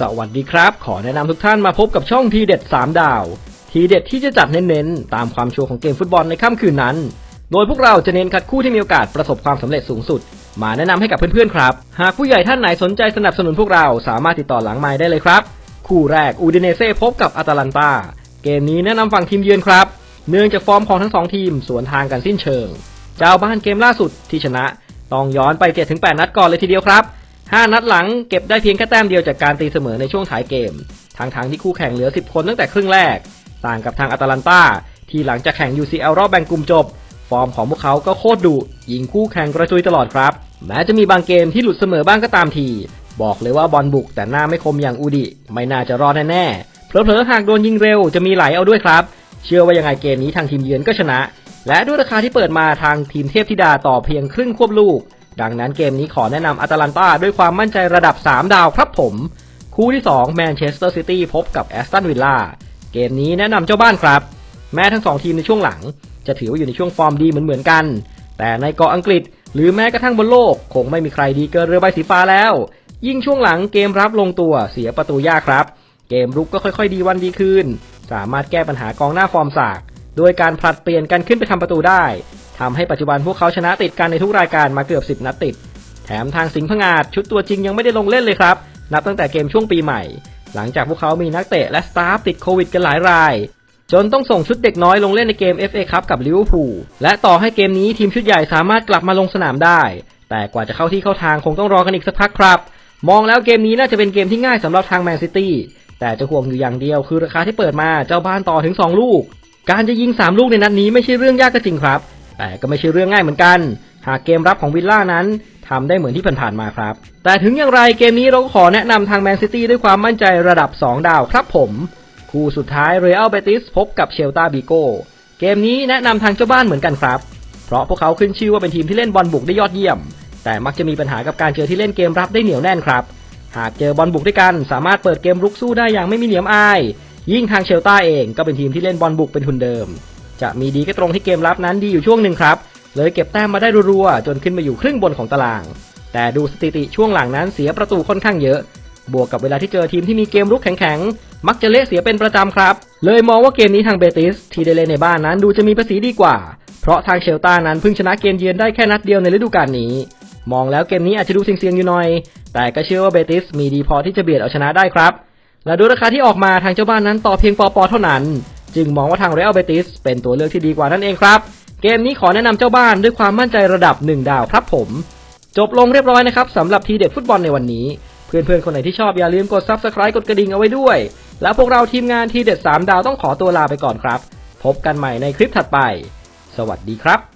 สวัสดีครับ ขอแนะนำทุกท่านมาพบกับช่องทีเด็ด 3 ดาว ทีเด็ดที่จะจัดเน้นๆ ตามความชัวร์ของเกมฟุตบอลในค่ำคืนนั้น โดยพวกเราจะเน้นคัดคู่ที่มีโอกาสประสบความสำเร็จสูงสุด มาแนะนำให้กับเพื่อนๆครับ หากผู้ใหญ่ท่านไหนสนใจสนับสนุนพวกเราสามารถติดต่อหลังไม้ได้เลยครับ คู่แรกอูดิเนเซ่พบกับอาตาลันตาเกมนี้แนะนำฝั่งทีมเยือนครับ เนื่องจากฟอร์มของทั้งสองทีมสวนทางกันสิ้นเชิง เจ้าบ้านเกมล่าสุดที่ชนะต้องย้อนไป7-8นัดก่อนเลยทีเดียวครับ 5 นัดหลังเก็บได้เพียงแค่แต้มเดียวจากการตีเสมอในช่วงท้ายเกม ทางทางที่คู่แข่งเหลือ 10 คนตั้งแต่ครึ่งแรก ต่างกับทางอาตาลันตาที่หลังจากแข่ง UCL รอบแบ่งกลุ่มจบ ฟอร์มของพวกเขาก็โคตรดุยิงคู่แข่งกระจุยตลอดครับ แม้จะมีบางเกมที่หลุดเสมอบ้างก็ตามที บอกเลยว่าบอลบุกแต่หน้าไม่คมอย่างอูดิ ไม่น่าจะรอดแน่ๆเผลอๆหากโดนยิงเร็วจะมีไหลเอาด้วยครับ เชื่อว่ายังไงเกมนี้ทางทีมเยือนก็ชนะ และด้วยราคาที่เปิดมาทางทีมเทพธิดาต่อเพียงครึ่งควบลูก ดังนั้นเกมนี้ขอแนะนำอาตาลันตาด้วยความมั่นใจระดับ 3 ดาวครับผม คู่ที่2แมนเชสเตอร์ซิตี้พบกับแอสตันวิลล่าเกมนี้แนะนำเจ้าบ้านครับ แม้ทั้งสองทีมในช่วงหลัง จะถือว่าอยู่ในช่วงฟอร์มดีเหมือนๆกัน แต่ในเกาะอังกฤษ หรือแม้กระทั่งบนโลก คงไม่มีใครดีเกินเรือใบสีฟ้าแล้ว ยิ่งช่วงหลังเกมรับลงตัวเสียประตูยากครับ เกมรุกก็ค่อยๆ ดีวันดีคืนสามารถแก้ปัญหากองหน้าฟอร์มสากโดยการผลัดเปลี่ยนกันขึ้นไปทำประตูได้ ทำให้ปัจจุบันพวกเขาชนะติดกันในทุกรายการมาเกือบ 10 นัดติด แถมทางสิงห์พงาดชุดตัวจริงยังไม่ได้ลงเล่นเลยครับ นับตั้งแต่เกมช่วงปีใหม่ หลังจากพวกเขามีนักเตะและสตาฟติดโควิดกันหลายราย จนต้องส่งชุดเด็กน้อยลงเล่นในเกม FA คัพกับลิเวอร์พูลและต่อให้เกมนี้ทีมชุดใหญ่สามารถกลับมาลงสนามได้ แต่กว่าจะเข้าที่เข้าทางคงต้องรอกันอีกสักพักครับ มองแล้วเกมนี้น่าจะเป็นเกมที่ง่ายสำหรับทางแมนซิตี้แต่จะห่วงอยู่อย่างเดียวคือราคาที่เปิดมาเจ้าบ้านต่อถึง 2 ลูก การจะยิง 3 ลูกในนัดนี้ไม่ใช่เรื่องยากก็จริงครับ แต่ก็ไม่ใช่เรื่องง่ายเหมือนกัน หากเกมรับของวิลล่านั้นทำได้เหมือนที่ผ่านๆมาครับ แต่ถึงอย่างไรเกมนี้เราก็ขอแนะนำทางแมนซิตี้ด้วยความมั่นใจระดับ 2 ดาวครับผม คู่สุดท้ายเรอัลเบติสพบกับเชลตาบิโกเกมนี้แนะนำทางเจ้าบ้านเหมือนกันครับ เพราะพวกเขาขึ้นชื่อว่าเป็นทีมที่เล่นบอลบุกได้ยอดเยี่ยม แต่มักจะมีปัญหากับการเจอที่เล่นเกมรับได้เหนียวแน่นครับ หากเจอบอลบุกด้วยกัน สามารถเปิดเกมรุกสู้ได้อย่างไม่มีเหนียมอาย ยิ่งทางเชลตาเองก็เป็นทีมที่เล่นบอลบุกเป็นทุนเดิม จะมีดีก็ตรงที่เกมรับนั้นดีอยู่ช่วงหนึ่งครับเลยเก็บแต้มมาได้รัวๆจนขึ้นมาอยู่ครึ่งบนของตาราง แต่ดูสถิติช่วงหลังนั้นเสียประตูค่อนข้างเยอะ บวกกับเวลาที่เจอทีมที่มีเกมรุกแข็งๆ มักจะเละเสียเป็นประจำครับ เลยมองว่าเกมนี้ทางเบติสที่ได้เล่นในบ้านนั้นดูจะมีประสีดีกว่า เพราะทางเชลตานั้นเพิ่งชนะเกมเยือนได้แค่นัดเดียวในฤดูกาลนี้ มองแล้วเกมนี้อาจจะดูเสี่ยงๆอยู่หน่อย แต่ก็เชื่อว่าเบติสมีดีพอที่จะเบียดเอาชนะได้ครับ และดูราคาที่ออกมาทางเจ้าบ้านนั้นต่อเพียงปอปอเท่านั้น จึงมองว่าทางเรอัลเบติสเป็นตัวเลือกที่ดีกว่านั่นเองครับ เกมนี้ขอแนะนำเจ้าบ้านด้วยความมั่นใจระดับ 1 ดาวครับผม จบลงเรียบร้อยนะครับสำหรับทีเด็ดฟุตบอลในวันนี้ เพื่อนๆคนไหนที่ชอบอย่าลืมกด Subscribe กดกระดิ่งเอาไว้ด้วย แล้วพวกเราทีมงานทีเด็ด3ดาวต้องขอตัวลาไปก่อนครับ พบกันใหม่ในคลิปถัดไป สวัสดีครับ